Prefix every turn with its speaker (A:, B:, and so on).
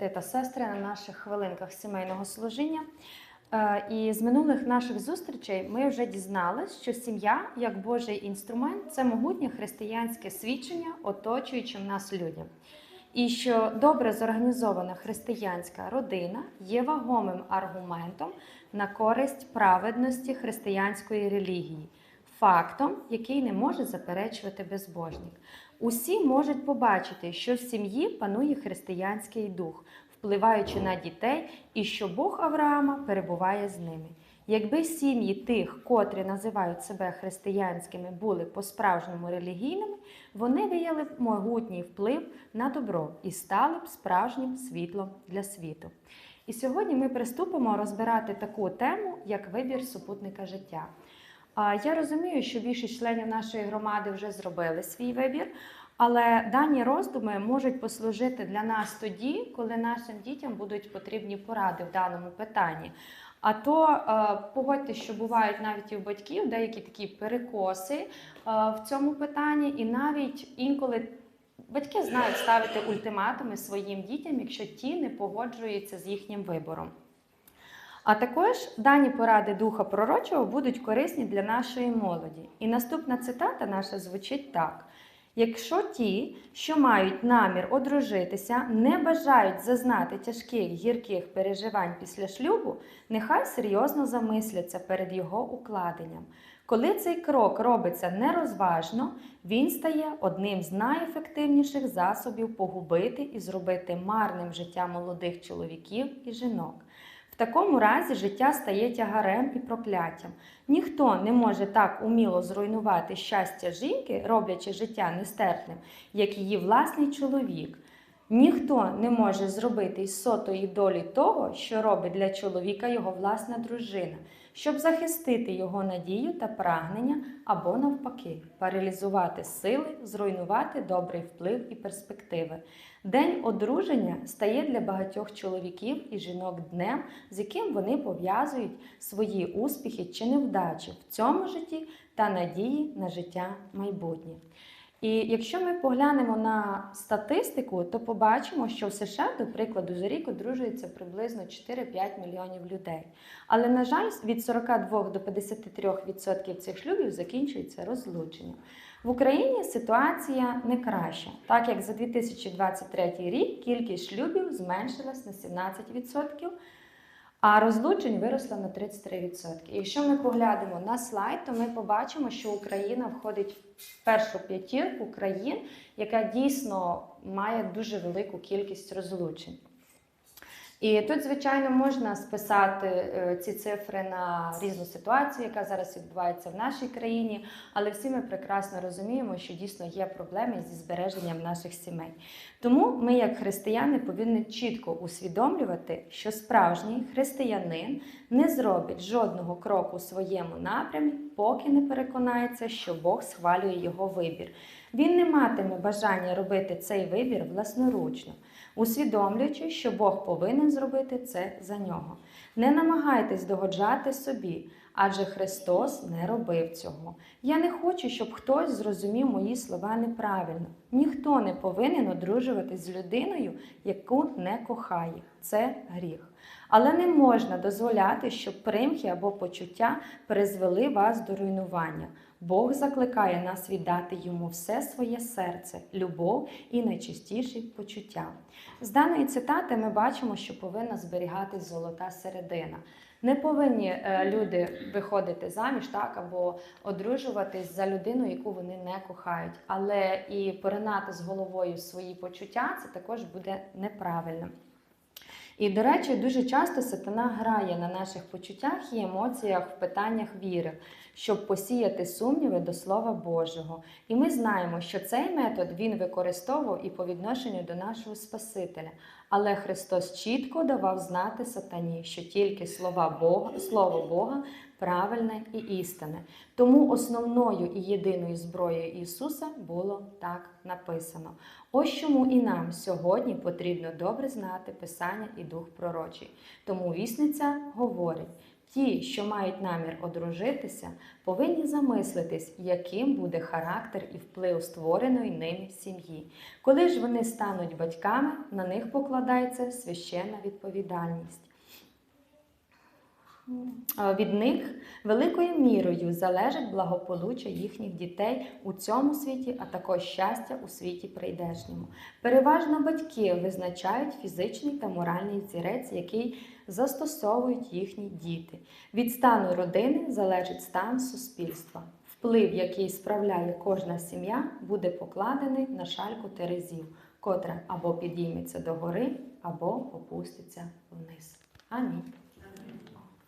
A: брати та сестри, на наших хвилинках сімейного служіння. Е, І з минулих наших зустрічей ми вже дізналися, що сім'я як Божий інструмент це могутнє християнське свідчення оточуючим нас людям. І що добре зорганізована християнська родина є вагомим аргументом на користь праведності християнської релігії, фактом, який не може заперечувати безбожник. Усі можуть побачити, що в сім'ї панує християнський дух, впливаючи на дітей, і що Бог Авраама перебуває з ними. Якби сім'ї тих, котрі називають себе християнськими, були по-справжньому релігійними, вони вияли б могутній вплив на добро і стали б справжнім світлом для світу. І сьогодні ми приступимо розбирати таку тему, як вибір супутника життя. Я розумію, що більшість членів нашої громади вже зробили свій вибір, але дані роздуми можуть послужити для нас тоді, коли нашим дітям будуть потрібні поради в даному питанні. А то е, погодьте, що бувають навіть і у батьків деякі такі перекоси е, в цьому питанні, і навіть інколи батьки знають ставити ультиматуми своїм дітям, якщо ті не погоджуються з їхнім вибором. А також дані поради духа пророчого будуть корисні для нашої молоді. І наступна цитата наша звучить так: якщо ті, що мають намір одружитися, не бажають зазнати тяжких гірких переживань після шлюбу, нехай серйозно замисляться перед його укладенням. Коли цей крок робиться нерозважно, він стає одним з найефективніших засобів погубити і зробити марним життя молодих чоловіків і жінок. Такому разі життя стає тягарем і прокляттям. Ніхто не може так уміло зруйнувати щастя жінки, роблячи життя нестерпним, як її власний чоловік. Ніхто не може зробити із сотої долі того, що робить для чоловіка його власна дружина, щоб захистити його надію та прагнення або навпаки, паралізувати сили, зруйнувати добрий вплив і перспективи. День одруження стає для багатьох чоловіків і жінок днем, з яким вони пов'язують свої успіхи чи невдачі в цьому житті та надії на життя майбутнє. І якщо ми поглянемо на статистику, то побачимо, що в США, до прикладу, за рік одружується приблизно 4-5 мільйонів людей. Але, на жаль, від 42 до 53% цих шлюбів закінчується розлученням. В Україні ситуація не краща, так як за 2023 рік кількість шлюбів зменшилась на 17%, а розлучень виросла на 33%. І якщо ми поглянемо на слайд, то ми побачимо, що Україна входить в першу п'ятірку країн, яка дійсно має дуже велику кількість розлучень. І тут, звичайно, можна списати е, ці цифри на різну ситуацію, яка зараз відбувається в нашій країні, але всі ми прекрасно розуміємо, що дійсно є проблеми зі збереженням наших сімей. Тому ми, як християни, повинні чітко усвідомлювати, що справжній християнин не зробить жодного кроку у своєму напрямі, поки не переконається, що Бог схвалює його вибір. Він не матиме бажання робити цей вибір власноручно усвідомлюючи, що Бог повинен зробити це за нього. Не намагайтесь догоджати собі, адже Христос не робив цього. Я не хочу, щоб хтось зрозумів мої слова неправильно. Ніхто не повинен одружуватись з людиною, яку не кохає. Це гріх. Але не можна дозволяти, щоб примхи або почуття призвели вас до руйнування. Бог закликає нас віддати йому все своє серце, любов і найчистіші почуття. З даної цитати ми бачимо, що повинна зберігатись золота середина. Не повинні е, люди виходити заміж так або одружуватись за людину, яку вони не кохають, але і поринати з головою свої почуття це також буде неправильно. І, до речі, дуже часто сатана грає на наших почуттях і емоціях в питаннях віри, щоб посіяти сумніви до Слова Божого. І ми знаємо, що цей метод він використовував і по відношенню до нашого Спасителя. Але Христос чітко давав знати сатані, що тільки слова Бога, Слово Бога правильне і істинне. Тому основною і єдиною зброєю Ісуса було так написано. Ось чому і нам сьогодні потрібно добре знати Писання і Дух Пророчий. Тому вісниця говорить: Ті, що мають намір одружитися, повинні замислитись, яким буде характер і вплив створеної ними сім'ї. Коли ж вони стануть батьками, на них покладається священна відповідальність. Від них великою мірою залежить благополуччя їхніх дітей у цьому світі, а також щастя у світі прийдешньому. Переважно батьки визначають фізичний та моральний зірець, який застосовують їхні діти. Від стану родини залежить стан суспільства. Вплив, який справляє кожна сім'я, буде покладений на шальку терезів, котра або підійметься догори, або опуститься вниз. Амінь.